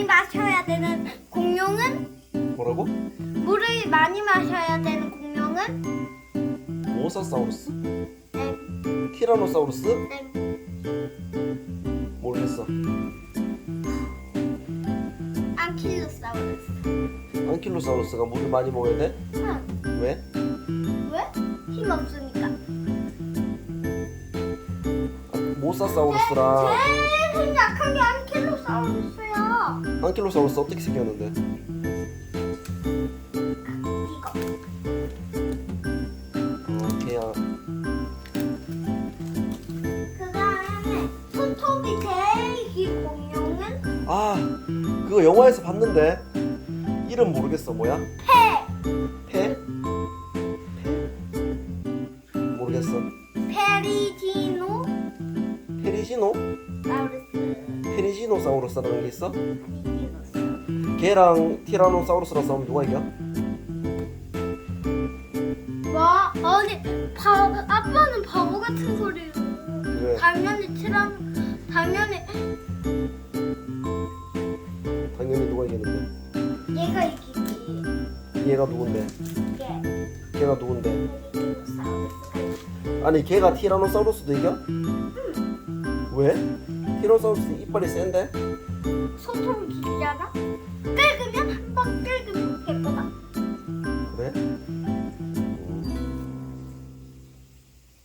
많이 마셔야 되는 공룡은 뭐라고? 물을 많이 마셔야 되는 공룡은 모사사우루스? 땡, 티라노사우루스? 땡, 모르겠어. 안킬로사우루스. 안킬로사우루스가 물을 많이 먹어야 돼? 응. 왜? 왜? 힘 없으니까. 아, 모사사우루스랑 제일 힘 약한 게 안킬로사우루스 야. 안킬로사우루스 어떻게 생겼는데? 이거. 어, 걔야. 그 다음에 손톱이 제일 긴 공룡은 아, 그거 영화에서 봤는데 이름 모르겠어. 뭐야? 페. 페? 페? 모르겠어. 페리디노 페리시노? 사우루스. 페리시노사우루스라는 게 있어? 걔랑 티라노사우루스랑 싸우면 누가 이겨? 뭐? 아니, 바, 아빠는 바보 같은 소리를. 왜? 당연히 티랑 당연히 당연히 누가 이기는데? 얘가 이기지. 얘가 누군데? 얘. 걔가 누군데? 아니 걔가 티라노사우루스도 이겨? 왜? 티라노사우루스 이빨이 센데? 소통 긁으면